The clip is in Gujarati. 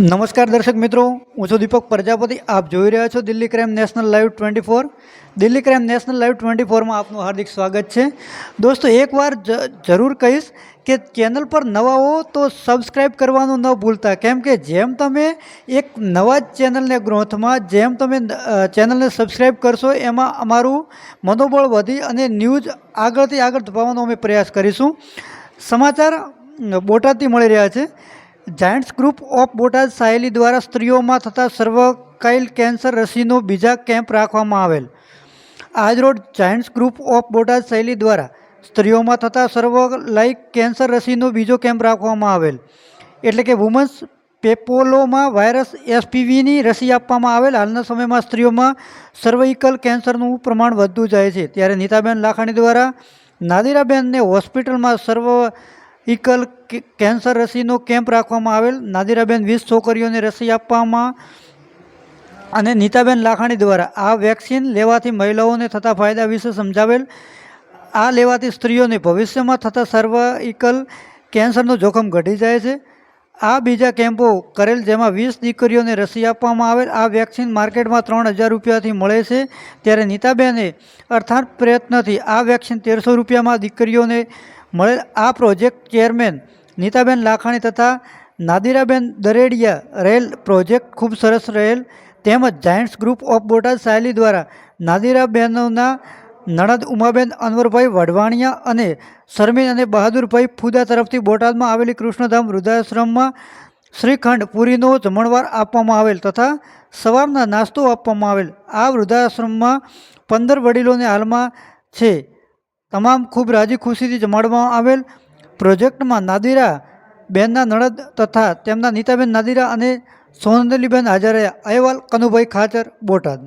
નમસ્કાર દર્શક મિત્રો, હું છું દીપક પ્રજાપતિ. આપ જોઈ રહ્યા છો Delhi crime national live twenty four. Delhi crime national live twenty ફોરમાં આપનું હાર્દિક સ્વાગત છે. દોસ્તો, એકવાર જરૂર કહીશ કે ચેનલ પર નવા હો તો સબસ્ક્રાઈબ કરવાનું ન ભૂલતા. કેમ કે જેમ તમે એક નવા જ ચેનલને ગ્રોથમાં, જેમ તમે ચેનલને સબસ્ક્રાઈબ કરશો, એમાં અમારું મનોબળ વધી અને ન્યૂઝ આગળથી આગળ ધપાવવાનો અમે પ્રયાસ કરીશું. સમાચાર બોટાદથી મળી રહ્યા છે. Giants group of Botad Saheli દ્વારા સ્ત્રીઓમાં થતા સર્વકાઇલ કેન્સર રસીનો બીજા કેમ્પ રાખવામાં આવેલ. આજરોડ giants group of Botad Shaili દ્વારા સ્ત્રીઓમાં થતા સર્વલાઇક કેન્સર રસીનો બીજો કેમ્પ રાખવામાં આવેલ. એટલે કે વુમન્સ પેપોલોમાં વાયરસ એસપીવીની રસી આપવામાં આવેલ. હાલના સમયમાં સ્ત્રીઓમાં સર્વાઇકલ કેન્સરનું પ્રમાણ વધતું જાય છે. ત્યારે નીતાબેન લાખાણી દ્વારા નાદિરાબેનને હોસ્પિટલમાં સર્વ ઇકલ કેન્સર રસીનો કેમ્પ રાખવામાં આવેલ. નાદિરાબેન વીસ છોકરીઓને રસી આપવામાં અને નીતાબેન લાખાણી દ્વારા આ વેક્સિન લેવાથી મહિલાઓને થતા ફાયદા વિશે સમજાવેલ. આ લેવાથી સ્ત્રીઓને ભવિષ્યમાં થતા સર્વાઇકલ કેન્સરનું જોખમ ઘટી જાય છે. આ બીજા કેમ્પો કરેલ જેમાં વીસ દીકરીઓને રસી આપવામાં આવેલ. આ વેક્સિન માર્કેટમાં ત્રણ હજાર રૂપિયાથી મળે છે. ત્યારે નીતાબેને અર્થાત પ્રયત્નથી આ વેક્સિન તેરસો રૂપિયામાં દીકરીઓને મળેલ આ પ્રોજેક્ટ ચેરમેન નીતાબેન લાખાણી તથા નાદિરાબેન દરેડિયા રહેલ પ્રોજેક્ટ ખૂબ સરસ રહેલ તેમજ giants group of Botad Sayali દ્વારા નાદિરાબેનોના નણદ ઉમાબેન, અનવરભાઈ વઢવાણિયા અને શર્મિન અને બહાદુરભાઈ ફુદા તરફથી બોટાદમાં આવેલી કૃષ્ણધામ વૃદ્ધાશ્રમમાં શ્રીખંડ પુરીનો જમણવાર આપવામાં આવેલ તથા સવારના નાસ્તો આપવામાં આવેલ. આ વૃદ્ધાશ્રમમાં પંદર વડીલોને હાલમાં છે. તમામ ખૂબ રાજી ખુશીથી જમાડવામાં આવેલ પ્રોજેક્ટમાં નાદિરા બેનના નણદ તથા તેમના નીતાબેન નાદિરા અને સોનદલીબેન હાજર રહ્યા. અહેવાલ કનુભાઈ ખાચર, બોટાદ.